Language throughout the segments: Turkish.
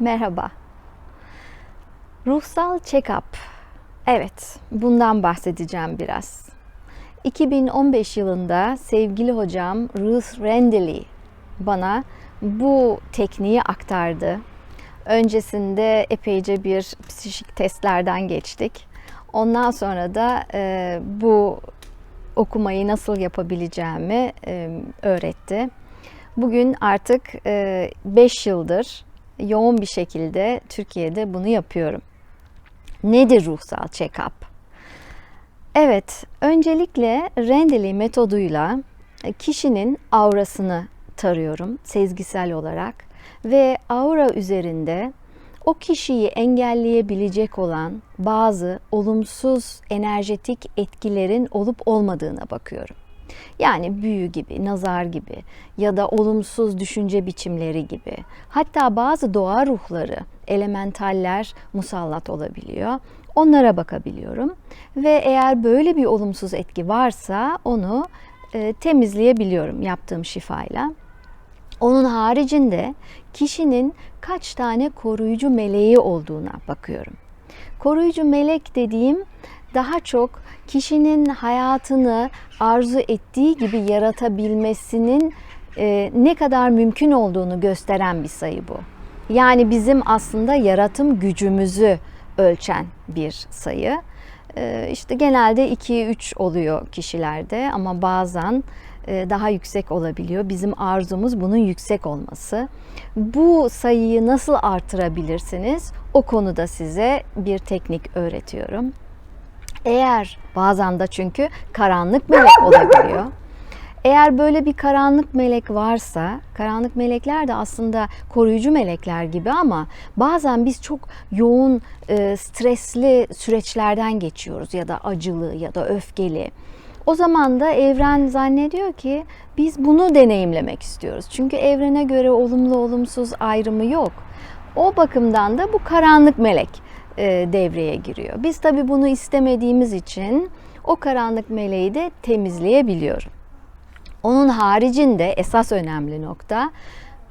Merhaba. Ruhsal check-up. Evet, bundan bahsedeceğim biraz. 2015 yılında sevgili hocam Ruth Rendley bana bu tekniği aktardı. Öncesinde epeyce bir psikik testlerden geçtik. Ondan sonra da e, bu okumayı nasıl yapabileceğimi e, öğretti. Bugün artık 5 yıldır yoğun bir şekilde Türkiye'de bunu yapıyorum. Nedir ruhsal check-up? Evet, öncelikle Rendley metoduyla kişinin aurasını tarıyorum sezgisel olarak ve aura üzerinde o kişiyi engelleyebilecek olan bazı olumsuz enerjetik etkilerin olup olmadığına bakıyorum. Yani büyü gibi, nazar gibi ya da olumsuz düşünce biçimleri gibi. Hatta bazı doğa ruhları, elementaller musallat olabiliyor. Onlara bakabiliyorum ve eğer böyle bir olumsuz etki varsa onu e, temizleyebiliyorum yaptığım şifayla. Onun haricinde kişinin kaç tane koruyucu meleği olduğuna bakıyorum. Koruyucu melek dediğim daha çok kişinin hayatını arzu ettiği gibi yaratabilmesinin e, ne kadar mümkün olduğunu gösteren bir sayı bu. Yani bizim aslında yaratım gücümüzü ölçen bir sayı. E, işte genelde 2-3 oluyor kişilerde ama bazen e, daha yüksek olabiliyor. Bizim arzumuz bunun yüksek olması. Bu sayıyı nasıl artırabilirsiniz? O konuda size bir teknik öğretiyorum. Eğer bazen de çünkü karanlık melek olabiliyor. Eğer böyle bir karanlık melek varsa, karanlık melekler de aslında koruyucu melekler gibi ama bazen biz çok yoğun, e, stresli süreçlerden geçiyoruz ya da acılı ya da öfkeli. O zaman da evren zannediyor ki biz bunu deneyimlemek istiyoruz. Çünkü evrene göre olumlu olumsuz ayrımı yok. O bakımdan da bu karanlık melek devreye giriyor. Biz tabii bunu istemediğimiz için o karanlık meleği de temizleyebiliyorum. Onun haricinde esas önemli nokta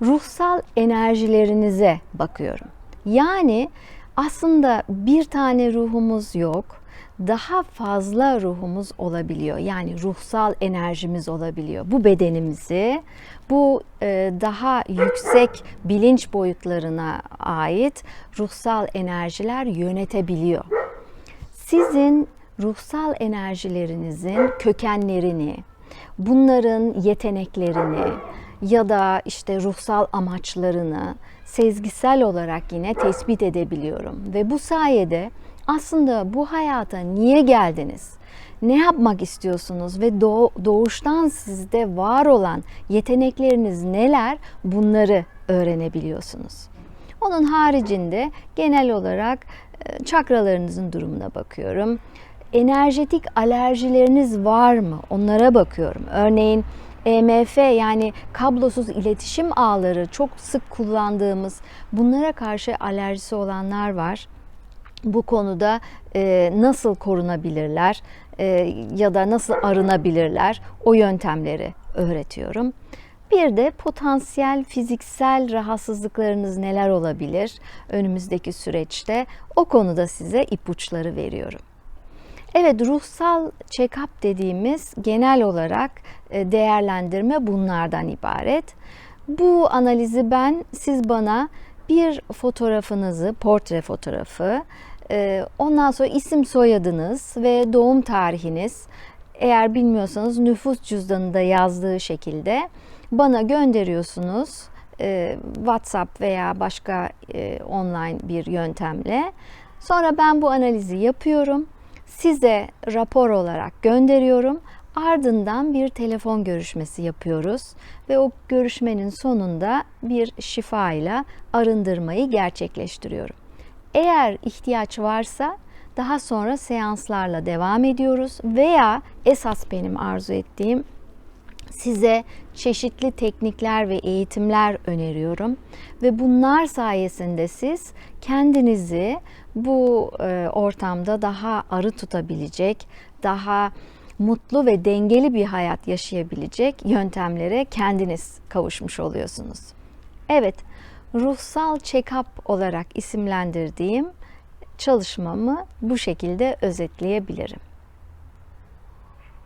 ruhsal enerjilerinize bakıyorum. Yani aslında bir tane ruhumuz yok daha fazla ruhumuz olabiliyor. Yani ruhsal enerjimiz olabiliyor. Bu bedenimizi, bu e, daha yüksek bilinç boyutlarına ait ruhsal enerjiler yönetebiliyor. Sizin ruhsal enerjilerinizin kökenlerini, bunların yeteneklerini ya da işte ruhsal amaçlarını sezgisel olarak yine tespit edebiliyorum ve bu sayede aslında bu hayata niye geldiniz? Ne yapmak istiyorsunuz ve doğuştan sizde var olan yetenekleriniz neler? Bunları öğrenebiliyorsunuz. Onun haricinde genel olarak e, çakralarınızın durumuna bakıyorum. Enerjetik alerjileriniz var mı? Onlara bakıyorum. Örneğin EMF yani kablosuz iletişim ağları çok sık kullandığımız bunlara karşı alerjisi olanlar var bu konuda e, nasıl korunabilirler e, ya da nasıl arınabilirler o yöntemleri öğretiyorum. Bir de potansiyel fiziksel rahatsızlıklarınız neler olabilir önümüzdeki süreçte o konuda size ipuçları veriyorum. Evet ruhsal check-up dediğimiz genel olarak e, değerlendirme bunlardan ibaret. Bu analizi ben siz bana bir fotoğrafınızı, portre fotoğrafı, e, ondan sonra isim soyadınız ve doğum tarihiniz eğer bilmiyorsanız nüfus cüzdanında yazdığı şekilde bana gönderiyorsunuz. E, WhatsApp veya başka e, online bir yöntemle. Sonra ben bu analizi yapıyorum. Size rapor olarak gönderiyorum. Ardından bir telefon görüşmesi yapıyoruz ve o görüşmenin sonunda bir şifa ile arındırmayı gerçekleştiriyorum. Eğer ihtiyaç varsa daha sonra seanslarla devam ediyoruz veya esas benim arzu ettiğim size çeşitli teknikler ve eğitimler öneriyorum ve bunlar sayesinde siz kendinizi bu e, ortamda daha arı tutabilecek, daha mutlu ve dengeli bir hayat yaşayabilecek yöntemlere kendiniz kavuşmuş oluyorsunuz. Evet, ruhsal check-up olarak isimlendirdiğim çalışmamı bu şekilde özetleyebilirim.